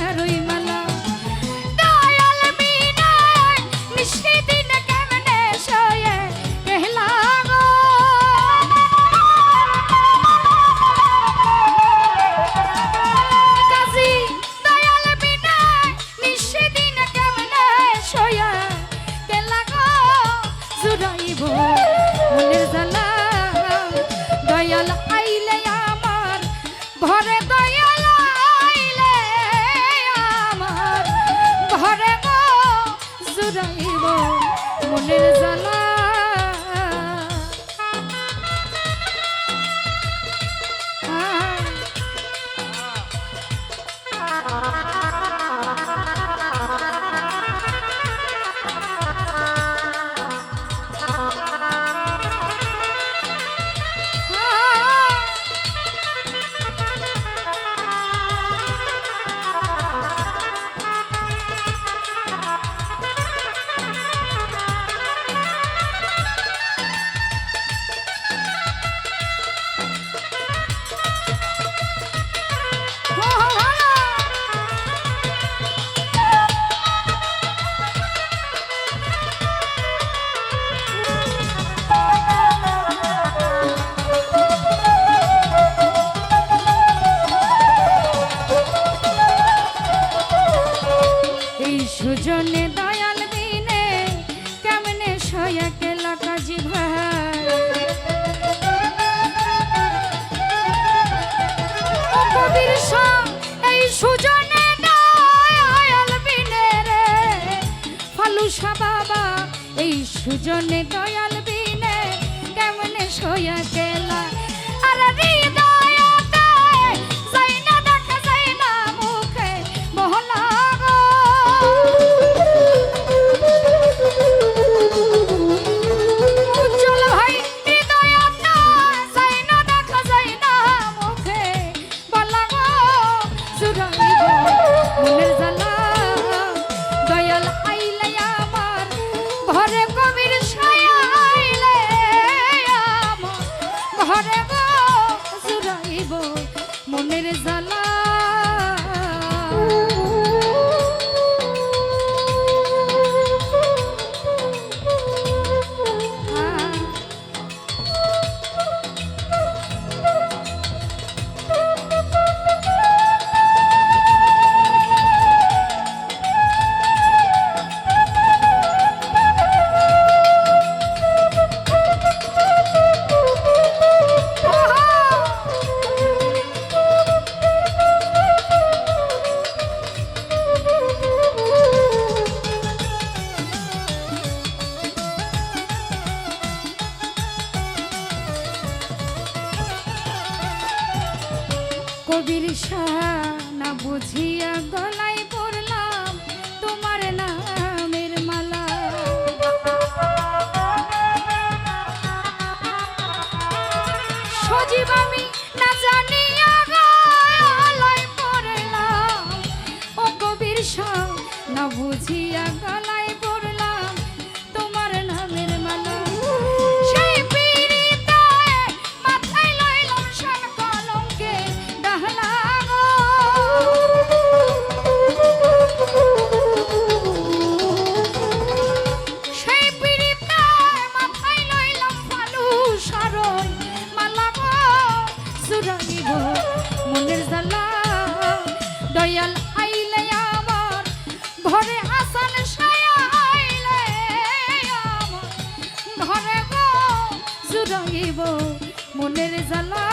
i don't Harry ফুরাইব মনের জ্বালা নবীর সং সুজনে দয়াল বিনে রে। ফালুসা বাবা, এই সুজনে দয়াল বিনে, কেমনে সোয়া গেলা? আর মনের জ্বালা কবির না বুঝিয়া গলায় পড়লাম তোমার নামের মালা। সজীব আমি না জানিয়া গলায় পড়লাম। ও কবির না বুঝিয়া গলায় ভাঙিব মনের জ্বালা